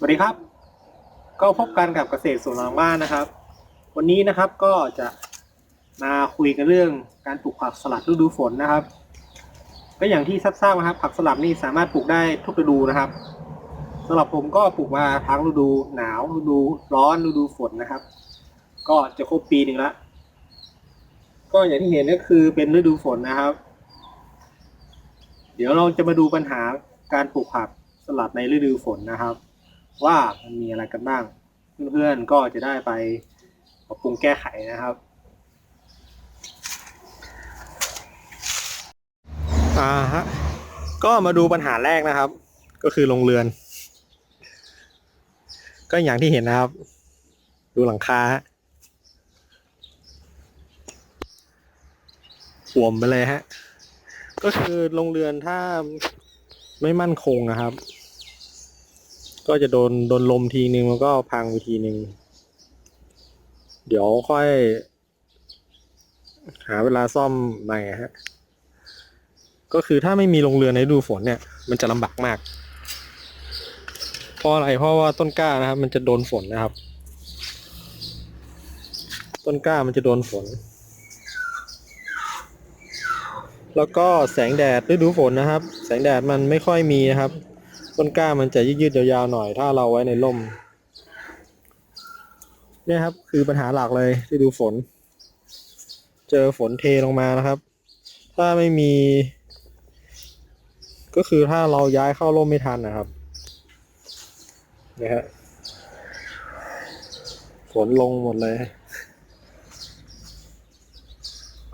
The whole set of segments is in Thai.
สวัสดีครับ ก็พบกันกับเกษตรสวนหลังบ้านนะครับ วันนี้นะครับก็จะมาคุยกันเรื่องการปลูกผักสลัดฤดูฝนนะครับ ก็อย่างที่ทราบๆนะครับ ผักสลัดนี่สามารถปลูกได้ทุกฤดูนะครับสำหรับผมก็ปลูกมาทั้งฤดูหนาวฤดูร้อนฤดูฝนนะครับ ก็จะครบปีหนึ่งละก็อย่างที่เห็นก็คือเป็นฤดูฝนนะครับ เดี๋ยวเราจะมาดูปัญหาการปลูกผักสลัดในฤดูฝนนะครับ ว่ามันมีอะไรกันบ้าง เพื่อนๆก็จะได้ไปปรับปรุงแก้ไขนะครับอ่าฮะก็มาดูปัญหาแรกนะครับ ก็คือโรงเรือน ก็อย่างที่เห็นนะครับ ดูหลังคาฮะห่วมไปเลยฮะ ก็คือโรงเรือนถ้าไม่มั่นคงนะครับ ก็จะโดนโดนลมทีนึงมันก็พังไปทีนึง เดี๋ยวค่อย หาเวลาซ่อมใหม่ฮะ ก็คือถ้าไม่มีโรงเรือนในดูฝนเนี่ย มันจะลำบากมากเพราะอะไรเพราะว่าต้นกล้านะครับ มันจะโดนฝนนะครับ ต้นกล้ามันจะโดนฝน แล้วก็แสงแดดฤดูฝนนะครับ แสงแดดมันไม่ค่อยมีนะครับ ต้นกล้ามันจะยืดๆยาวๆหน่อย ถ้าเราไว้ในร่มเนี่ยครับ คือปัญหาหลักเลยฤดูฝน เจอฝนเทลงมานะครับ ถ้าไม่มี ก็คือถ้าเราย้ายเข้าร่มไม่ทันนะครับนี่ยฮะฝนลงหมดเลย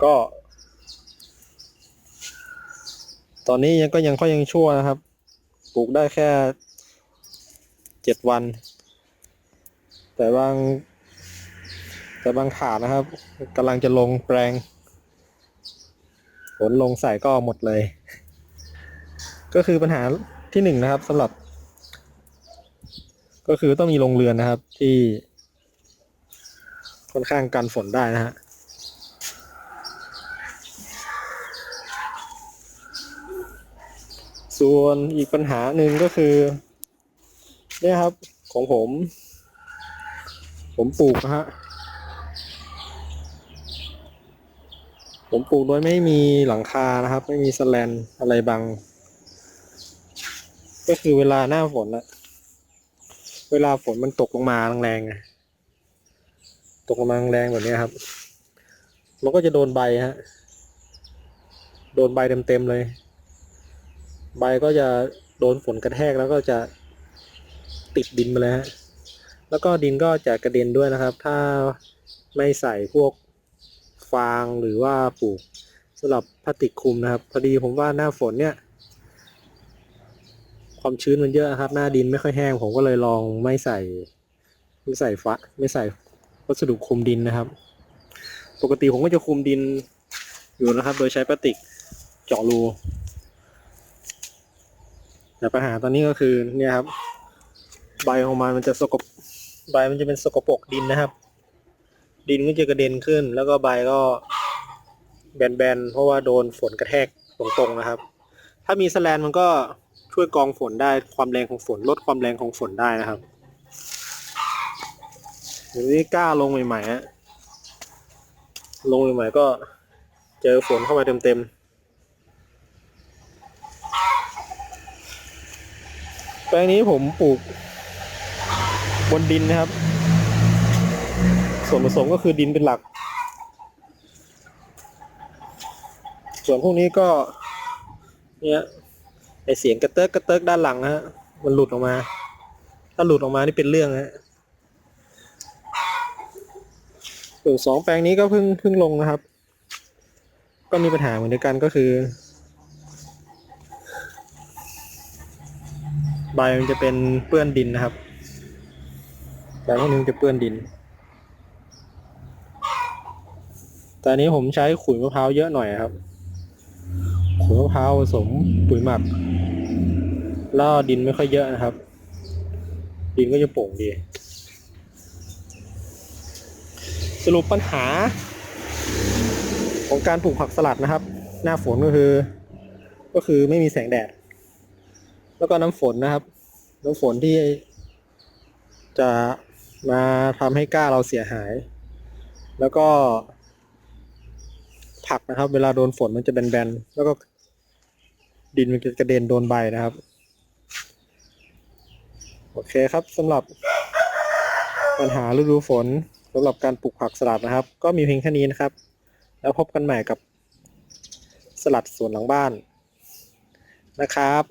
ก็ ตอนนี้ยังก็ยังค่อยยังชั่วนะครับ ปลูกได้แค่เจ็ดวัน แต่บาง แต่บางถาดนะครับกำลังจะลงแปลงฝนลงใส่ก็หมดเลย ก็คือปัญหาที่หนึ่งนะครับสำหรับ ก็คือต้องมีโรงเรือนนะครับที่ค่อนข้างกันฝนได้นะฮะ ส่วนอีกปัญหาหนึ่งก็คือ เนี่ยครับของผม ผมปลูกนะฮะผมปลูกโดยไม่มีหลังคานะครับ ไม่มีสแลนอะไรบัง ก็คือเวลาหน้าฝนอะเวลาฝนมันตกลงมาแรงๆตกลงมาแรงๆแบบนี้ครับ มันก็จะโดนใบฮะ โดนใบเต็มๆเลย ใบก็จะโดนฝนกระแทกแล้วก็จะติดดินไปเลยฮะแล้วก็ดินก็จะกระเด็นด้วยนะครับ ถ้าไม่ใส่พวกฟางหรือว่าปลูกสำหรับพลาสติกคลุมนะครับ พอดีผมว่าหน้าฝนเนี่ย ความชื้นมันเยอะครับ หน้าดินไม่ค่อยแห้ง ผมก็เลยลองไม่ใส่ ไม่ใส่ฟะไม่ใส่วัสดุคลุมดินนะครับ ปกติผมก็จะคลุมดินอยู่นะครับ โดยใช้พลาสติกเจาะรู แต่ปัญหาตอนนี้ก็คือเนี่ยครับ ใบของมันมันจะสกปรกใบมันจะเป็นสกปรกดินนะครับ ดินก็จะกระเด็นขึ้น แล้วก็ใบก็แบนๆเพราะว่าโดนฝนกระแทกตรงๆนะครับ ถ้ามีสแลนมันก็ช่วยกองฝนได้ความแรงของฝนลดความแรงของฝนได้นะครับเดี๋ยวนี้กล้าลงใหม่ๆฮะลงใหม่ๆก็เจอฝนเข้ามาเต็มๆ แป ลงนี้ผมปลูกบนดินนะครับ ส่วนผสมก็คือดินเป็นหลัก ส่วนพวกนี้ก็ เนี่ยไอเสียงกระเติกกระเติกด้านหลังนะฮะมันหลุดออกมา ถ้าหลุดออกมานี่เป็นเรื่องฮะส่วนสองแปลงนี้ก็เพิ่งเพิ่งลงนะครับ ก็มีปัญหาเหมือนกันก็คือ ใบมันจะเป็นเปื้อนดินนะครับใบพวกนี้มันจะเปื้อนดิน แต่อันนี้ผมใช้ขุยมะพร้าวเยอะหน่อยครับ ขุยมะพร้าวผสมปุ๋ยหมักล้วดินไม่ค่อยเยอะนะครับ ดินก็จะโป่งดี สรุปปัญหา ของการปลูกผักสลัดนะครับ หน้าฝนก็คือ ก็คือไม่มีแสงแดด แล้วก็น้ำฝนนะครับ น้ำฝนที่จะมาทำให้ก้าเราเสียหาย แล้วก็ ผักนะครับ เวลาโดนฝนมันจะแบนๆแล้วก็ ดินมันจะกระเด็นโดนใบนะครับ โอเคครับสำหรับปัญหาฤดูฝนสำหรับการปลูกผักสลัดนะครับ ก็มีเพียงแค่นี้นะครับ แล้วพบกันใหม่กับสลัดสวนหลังบ้านนะครับ